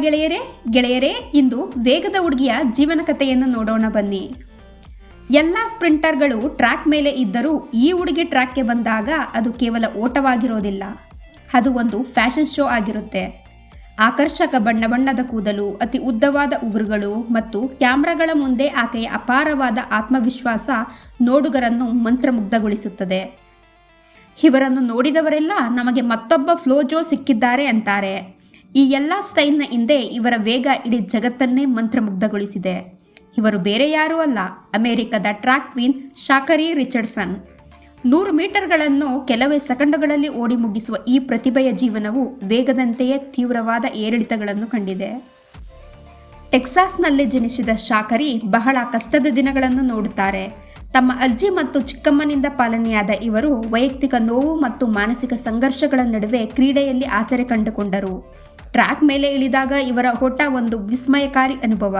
ಗೆಳೆಯರೇ ಗೆಳೆಯರೇ, ಇಂದು ವೇಗದ ಹುಡುಗಿಯ ಜೀವನ ಕಥೆಯನ್ನು ನೋಡೋಣ ಬನ್ನಿ. ಎಲ್ಲ ಸ್ಪ್ರಿಂಟರ್ಗಳು ಟ್ರ್ಯಾಕ್ ಮೇಲೆ ಇದ್ದರೂ ಈ ಹುಡುಗಿ ಟ್ರ್ಯಾಕ್ಗೆ ಬಂದಾಗ ಅದು ಕೇವಲ ಓಟವಾಗಿರೋದಿಲ್ಲ. ಅದು ಒಂದು ಫ್ಯಾಷನ್ ಶೋ ಆಗಿರುತ್ತೆ. ಆಕರ್ಷಕ ಬಣ್ಣ ಬಣ್ಣದ ಕೂದಲು, ಅತಿ ಉದ್ದವಾದ ಉಗುರುಗಳು ಮತ್ತು ಕ್ಯಾಮ್ರಾಗಳ ಮುಂದೆ ಆಕೆಯ ಅಪಾರವಾದ ಆತ್ಮವಿಶ್ವಾಸ ನೋಡುಗರನ್ನು ಮಂತ್ರಮುಗ್ಧಗೊಳಿಸುತ್ತದೆ. ಇವರನ್ನು ನೋಡಿದವರೆಲ್ಲ ನಮಗೆ ಮತ್ತೊಬ್ಬ ಫ್ಲೋಜೋ ಸಿಕ್ಕಿದ್ದಾರೆ ಅಂತಾರೆ. ಈ ಎಲ್ಲ ಸ್ಟೈಲ್ನ ಹಿಂದೆ ಇವರ ವೇಗ ಇಡೀ ಜಗತ್ತನ್ನೇ ಮಂತ್ರಮುಗ್ಧಗೊಳಿಸಿದೆ. ಇವರು ಬೇರೆ ಯಾರೂ ಅಲ್ಲ, ಅಮೆರಿಕದ ಟ್ರ್ಯಾಕ್ ಕ್ವೀನ್ ಶಾಕರಿ ರಿಚರ್ಡ್ಸನ್. ನೂರು ಮೀಟರ್ಗಳನ್ನು ಕೆಲವೇ ಸೆಕೆಂಡುಗಳಲ್ಲಿ ಓಡಿ ಮುಗಿಸುವ ಈ ಪ್ರತಿಭೆಯ ಜೀವನವು ವೇಗದಂತೆಯೇ ತೀವ್ರವಾದ ಏರಿಳಿತಗಳನ್ನು ಕಂಡಿದೆ. ಟೆಕ್ಸಾಸ್ನಲ್ಲಿ ಜನಿಸಿದ ಶಾಕರಿ ಬಹಳ ಕಷ್ಟದ ದಿನಗಳನ್ನು ನೋಡುತ್ತಾರೆ. ತಮ್ಮ ಅಜ್ಜಿ ಮತ್ತು ಚಿಕ್ಕಮ್ಮನಿಂದ ಪಾಲನೆಯಾದ ಇವರು ವೈಯಕ್ತಿಕ ನೋವು ಮತ್ತು ಮಾನಸಿಕ ಸಂಘರ್ಷಗಳ ನಡುವೆ ಕ್ರೀಡೆಯಲ್ಲಿ ಆಸರೆ ಕಂಡುಕೊಂಡರು. ಟ್ರ್ಯಾಕ್ ಮೇಲೆ ಇಳಿದಾಗ ಇವರ ಹೊಟ್ಟ ಒಂದು ವಿಸ್ಮಯಕಾರಿ ಅನುಭವ.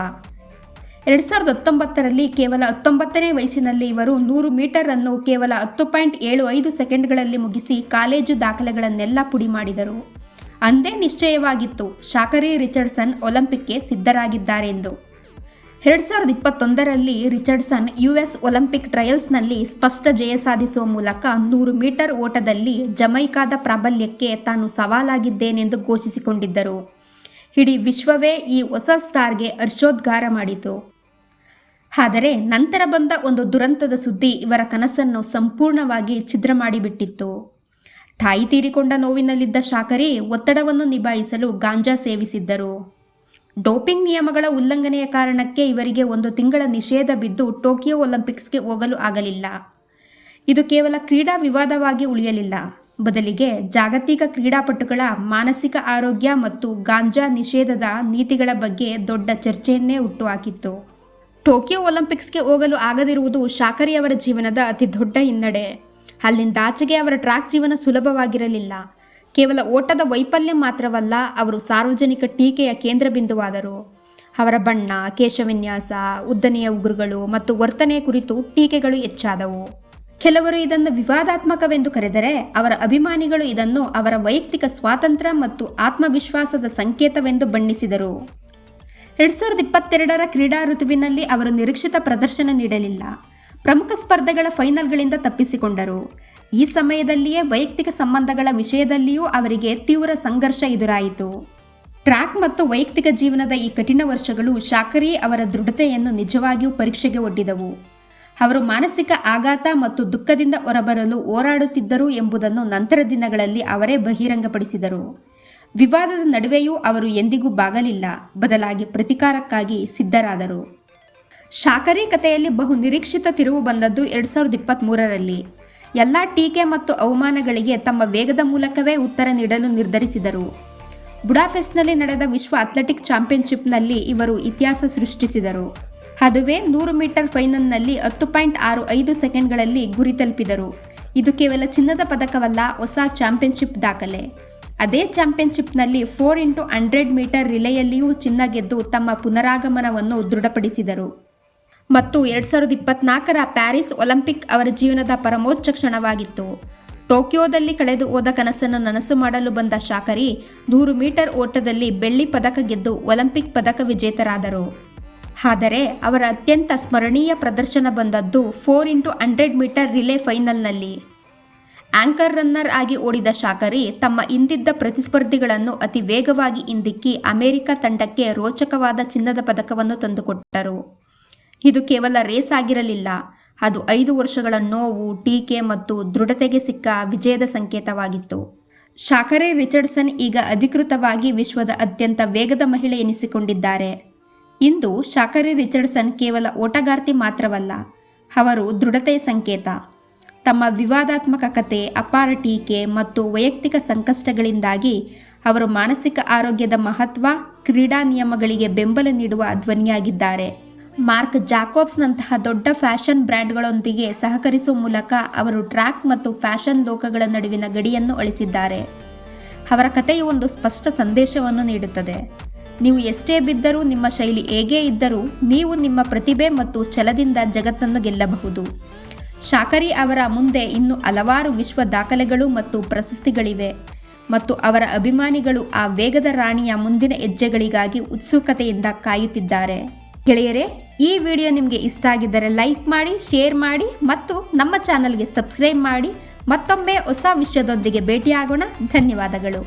ಎರಡು ಸಾವಿರದ ಹತ್ತೊಂಬತ್ತರಲ್ಲಿ ಕೇವಲ ಹತ್ತೊಂಬತ್ತನೇ ವಯಸ್ಸಿನಲ್ಲಿ ಇವರು ನೂರು ಮೀಟರ್ ಅನ್ನು ಕೇವಲ ಹತ್ತು ಪಾಯಿಂಟ್ ಏಳು ಐದು ಸೆಕೆಂಡ್ಗಳಲ್ಲಿ ಮುಗಿಸಿ ಕಾಲೇಜು ದಾಖಲೆಗಳನ್ನೆಲ್ಲ ಪುಡಿ ಮಾಡಿದರು. ಅಂದೇ ನಿಶ್ಚಯವಾಗಿತ್ತು, ಶಾಕರಿ ರಿಚರ್ಡ್ಸನ್ ಒಲಿಂಪಿಕ್ಗೆ ಸಿದ್ಧರಾಗಿದ್ದಾರೆಂದು. ಎರಡು ಸಾವಿರದ ಇಪ್ಪತ್ತೊಂದರಲ್ಲಿ ರಿಚರ್ಡ್ಸನ್ ಯು ಎಸ್ ಒಲಿಂಪಿಕ್ ಟ್ರಯಲ್ಸ್ನಲ್ಲಿ ಸ್ಪಷ್ಟ ಜಯ ಸಾಧಿಸುವ ಮೂಲಕ ನೂರು ಮೀಟರ್ ಓಟದಲ್ಲಿ ಜಮೈಕಾದ ಪ್ರಾಬಲ್ಯಕ್ಕೆ ತಾನು ಸವಾಲಾಗಿದ್ದೇನೆಂದು ಘೋಷಿಸಿಕೊಂಡಿದ್ದರು. ಇಡೀ ವಿಶ್ವವೇ ಈ ಹೊಸ ಸ್ಟಾರ್ಗೆ ಹರ್ಷೋದ್ಗಾರ ಮಾಡಿತು. ಆದರೆ ನಂತರ ಬಂದ ಒಂದು ದುರಂತದ ಸುದ್ದಿ ಇವರ ಕನಸನ್ನು ಸಂಪೂರ್ಣವಾಗಿ ಛಿದ್ರ ಮಾಡಿಬಿಟ್ಟಿತ್ತು. ತಾಯಿ ತೀರಿಕೊಂಡ ನೋವಿನಲ್ಲಿದ್ದ ಶಾಕರಿ ಒತ್ತಡವನ್ನು ನಿಭಾಯಿಸಲು ಗಾಂಜಾ ಸೇವಿಸಿದ್ದರು. ಡೋಪಿಂಗ್ ನಿಯಮಗಳ ಉಲ್ಲಂಘನೆಯ ಕಾರಣಕ್ಕೆ ಇವರಿಗೆ ಒಂದು ತಿಂಗಳ ನಿಷೇಧ ಬಿದ್ದು ಟೋಕಿಯೋ ಒಲಿಂಪಿಕ್ಸ್ಗೆ ಹೋಗಲು ಆಗಲಿಲ್ಲ. ಇದು ಕೇವಲ ಕ್ರೀಡಾ ವಿವಾದವಾಗಿ ಉಳಿಯಲಿಲ್ಲ. ಬದಲಿಗೆ ಜಾಗತಿಕ ಕ್ರೀಡಾಪಟುಗಳ ಮಾನಸಿಕ ಆರೋಗ್ಯ ಮತ್ತು ಗಾಂಜಾ ನಿಷೇಧದ ನೀತಿಗಳ ಬಗ್ಗೆ ದೊಡ್ಡ ಚರ್ಚೆಯನ್ನೇ ಹುಟ್ಟುಹಾಕಿತ್ತು. ಟೋಕಿಯೋ ಒಲಿಂಪಿಕ್ಸ್ಗೆ ಹೋಗಲು ಆಗದಿರುವುದು ಶಾಕರಿ ಅವರ ಜೀವನದ ಅತಿ ದೊಡ್ಡ ಹಿನ್ನಡೆ ಅಲ್ಲಿಂದಾಚೆಗೆ ಅವರ ಟ್ರ್ಯಾಕ್ ಜೀವನ ಸುಲಭವಾಗಿರಲಿಲ್ಲ. ಕೇವಲ ಓಟದ ವೈಫಲ್ಯ ಮಾತ್ರವಲ್ಲ, ಅವರು ಸಾರ್ವಜನಿಕ ಟೀಕೆಯ ಕೇಂದ್ರ ಬಿಂದುವಾದರು ಅವರ ಬಣ್ಣ, ಕೇಶವಿನ್ಯಾಸ, ಉದ್ದನೆಯ ಉಗ್ರಗಳು ಮತ್ತು ವರ್ತನೆ ಕುರಿತು ಟೀಕೆಗಳು ಹೆಚ್ಚಾದವು. ಕೆಲವರು ಇದನ್ನು ವಿವಾದಾತ್ಮಕವೆಂದು ಕರೆದರೆ, ಅವರ ಅಭಿಮಾನಿಗಳು ಇದನ್ನು ಅವರ ವೈಯಕ್ತಿಕ ಸ್ವಾತಂತ್ರ್ಯ ಮತ್ತು ಆತ್ಮವಿಶ್ವಾಸದ ಸಂಕೇತವೆಂದು ಬಣ್ಣಿಸಿದರು. ಎರಡು ಸಾವಿರದ ಇಪ್ಪತ್ತೆರಡರ ಕ್ರೀಡಾ ಋತುವಿನಲ್ಲಿ ಅವರು ನಿರೀಕ್ಷಿತ ಪ್ರದರ್ಶನ ನೀಡಲಿಲ್ಲ. ಪ್ರಮುಖ ಸ್ಪರ್ಧೆಗಳ ಫೈನಲ್ಗಳಿಂದ ತಪ್ಪಿಸಿಕೊಂಡರು. ಈ ಸಮಯದಲ್ಲಿಯೇ ವೈಯಕ್ತಿಕ ಸಂಬಂಧಗಳ ವಿಷಯದಲ್ಲಿಯೂ ಅವರಿಗೆ ತೀವ್ರ ಸಂಘರ್ಷ ಎದುರಾಯಿತು. ಟ್ರ್ಯಾಕ್ ಮತ್ತು ವೈಯಕ್ತಿಕ ಜೀವನದ ಈ ಕಠಿಣ ವರ್ಷಗಳು ಶಾಕರಿ ಅವರ ದೃಢತೆಯನ್ನು ನಿಜವಾಗಿಯೂ ಪರೀಕ್ಷೆಗೆ ಒಡ್ಡಿದವು. ಅವರು ಮಾನಸಿಕ ಆಘಾತ ಮತ್ತು ದುಃಖದಿಂದ ಹೊರಬರಲು ಹೋರಾಡುತ್ತಿದ್ದರು ಎಂಬುದನ್ನು ನಂತರ ದಿನಗಳಲ್ಲಿ ಅವರೇ ಬಹಿರಂಗಪಡಿಸಿದರು. ವಿವಾದದ ನಡುವೆಯೂ ಅವರು ಎಂದಿಗೂ ಬಾಗಲಿಲ್ಲ, ಬದಲಾಗಿ ಪ್ರತಿಕಾರಕ್ಕಾಗಿ ಸಿದ್ಧರಾದರು. ಶಾಕರಿ ಕಥೆಯಲ್ಲಿ ಬಹು ನಿರೀಕ್ಷಿತ ತಿರುವು ಬಂದದ್ದು ಎರಡು ಸಾವಿರದ ಇಪ್ಪತ್ತ್ಮೂರರಲ್ಲಿ ಎಲ್ಲ ಟೀಕೆ ಮತ್ತು ಅವಮಾನಗಳಿಗೆ ತಮ್ಮ ವೇಗದ ಮೂಲಕವೇ ಉತ್ತರ ನೀಡಲು ನಿರ್ಧರಿಸಿದರು. ಬುಡಾಫೆಸ್ಟ್ನಲ್ಲಿ ನಡೆದ ವಿಶ್ವ ಅಥ್ಲೆಟಿಕ್ ಚಾಂಪಿಯನ್ಶಿಪ್ನಲ್ಲಿ ಇವರು ಇತಿಹಾಸ ಸೃಷ್ಟಿಸಿದರು. ಅದುವೇ ನೂರು ಮೀಟರ್ ಫೈನಲ್ನಲ್ಲಿ ಹತ್ತು ಪಾಯಿಂಟ್ ಆರು ಐದು ಸೆಕೆಂಡ್ಗಳಲ್ಲಿ ಗುರಿ ತಲುಪಿದರು. ಇದು ಕೇವಲ ಚಿನ್ನದ ಪದಕವಲ್ಲ, ಹೊಸ ಚಾಂಪಿಯನ್ಶಿಪ್ ದಾಖಲೆ. ಅದೇ ಚಾಂಪಿಯನ್ಶಿಪ್ನಲ್ಲಿ ಫೋರ್ ಇಂಟು ಹಂಡ್ರೆಡ್ ಮೀಟರ್ ರಿಲೆಯಲ್ಲಿಯೂ ಚಿನ್ನ ಗೆದ್ದು ತಮ್ಮ ಪುನರಾಗಮನವನ್ನು ದೃಢಪಡಿಸಿದರು. ಮತ್ತು ಎರಡು ಸಾವಿರದ ಇಪ್ಪತ್ನಾಲ್ಕರ ಪ್ಯಾರಿಸ್ ಒಲಿಂಪಿಕ್ ಅವರ ಜೀವನದ ಪರಮೋಚ್ಚ ಕ್ಷಣವಾಗಿತ್ತು. ಟೋಕಿಯೋದಲ್ಲಿ ಕಳೆದು ಹೋದ ಕನಸನ್ನು ನನಸು ಮಾಡಲು ಬಂದ ಶಾಕರಿ ನೂರು ಮೀಟರ್ ಓಟದಲ್ಲಿ ಬೆಳ್ಳಿ ಪದಕ ಗೆದ್ದು ಒಲಿಂಪಿಕ್ ಪದಕ ವಿಜೇತರಾದರು. ಆದರೆ ಅವರ ಅತ್ಯಂತ ಸ್ಮರಣೀಯ ಪ್ರದರ್ಶನ ಬಂದದ್ದು four into hundred metre relay ಫೈನಲ್ನಲ್ಲಿ. ಆಂಕರ್ ರನ್ನರ್ ಆಗಿ ಓಡಿದ ಶಾಕರಿ ತಮ್ಮ ಹಿಂದಿದ್ದ ಪ್ರತಿಸ್ಪರ್ಧಿಗಳನ್ನು ಅತಿ ವೇಗವಾಗಿ ಹಿಂದಿಕ್ಕಿ ಅಮೆರಿಕ ತಂಡಕ್ಕೆ ರೋಚಕವಾದ ಚಿನ್ನದ ಪದಕವನ್ನು ತಂದುಕೊಟ್ಟರು. ಇದು ಕೇವಲ ರೇಸ್ ಆಗಿರಲಿಲ್ಲ. ಅದು ಐದು ವರ್ಷಗಳ ನೋವು, ಟೀಕೆ ಮತ್ತು ದೃಢತೆಗೆ ಸಿಕ್ಕ ವಿಜಯದ ಸಂಕೇತವಾಗಿತ್ತು. ಶಾಕರೆ ರಿಚರ್ಡ್ಸನ್ ಈಗ ಅಧಿಕೃತವಾಗಿ ವಿಶ್ವದ ಅತ್ಯಂತ ವೇಗದ ಮಹಿಳೆ ಎನಿಸಿಕೊಂಡಿದ್ದಾರೆ. ಇಂದು ಶಾಖರೆ ರಿಚರ್ಡ್ಸನ್ ಕೇವಲ ಓಟಗಾರ್ತಿ ಮಾತ್ರವಲ್ಲ, ಅವರು ದೃಢತೆಯ ಸಂಕೇತ. ತಮ್ಮ ವಿವಾದಾತ್ಮಕ ಕತೆ, ಅಪಾರ ಟೀಕೆ ಮತ್ತು ವೈಯಕ್ತಿಕ ಸಂಕಷ್ಟಗಳಿಂದಾಗಿ ಅವರು ಮಾನಸಿಕ ಆರೋಗ್ಯದ ಮಹತ್ವ, ಕ್ರೀಡಾ ನಿಯಮಗಳಿಗೆ ಬೆಂಬಲ ನೀಡುವ ಧ್ವನಿಯಾಗಿದ್ದಾರೆ ಮಾರ್ಕ್ ಜಾಕೋಬ್ಸ್ನಂತಹ ದೊಡ್ಡ ಫ್ಯಾಷನ್ ಬ್ರ್ಯಾಂಡ್ಗಳೊಂದಿಗೆ ಸಹಕರಿಸುವ ಮೂಲಕ ಅವರು ಟ್ರ್ಯಾಕ್ ಮತ್ತು ಫ್ಯಾಷನ್ ಲೋಕಗಳ ನಡುವಿನ ಗಡಿಯನ್ನು ಅಳಿಸಿದ್ದಾರೆ. ಅವರ ಕಥೆಯು ಒಂದು ಸ್ಪಷ್ಟ ಸಂದೇಶವನ್ನು ನೀಡುತ್ತದೆ. ನೀವು ಎಷ್ಟೇ ಬಿದ್ದರೂ ನಿಮ್ಮ ಶೈಲಿ ಹೇಗೇ ಇದ್ದರೂ ನೀವು ನಿಮ್ಮ ಪ್ರತಿಭೆ ಮತ್ತು ಛಲದಿಂದ ಜಗತ್ತನ್ನು ಗೆಲ್ಲಬಹುದು. ಶಾಕರಿ ಅವರ ಮುಂದೆ ಇನ್ನೂ ಹಲವಾರು ವಿಶ್ವ ದಾಖಲೆಗಳು ಮತ್ತು ಪ್ರಶಸ್ತಿಗಳಿವೆ ಮತ್ತು ಅವರ ಅಭಿಮಾನಿಗಳು ಆ ವೇಗದ ರಾಣಿಯ ಮುಂದಿನ ಹೆಜ್ಜೆಗಳಿಗಾಗಿ ಉತ್ಸುಕತೆಯಿಂದ ಕಾಯುತ್ತಿದ್ದಾರೆ. ಗೆಳೆಯರೇ, ಈ ವಿಡಿಯೋ ನಿಮಗೆ ಇಷ್ಟ ಆಗಿದ್ದರೆ ಲೈಕ್ ಮಾಡಿ, ಶೇರ್ ಮಾಡಿ ಮತ್ತು ನಮ್ಮ ಚಾನಲ್ಗೆ ಸಬ್ಸ್ಕ್ರೈಬ್ ಮಾಡಿ. ಮತ್ತೊಮ್ಮೆ ಹೊಸ ವಿಷಯದೊಂದಿಗೆ ಭೇಟಿಯಾಗೋಣ. ಧನ್ಯವಾದಗಳು.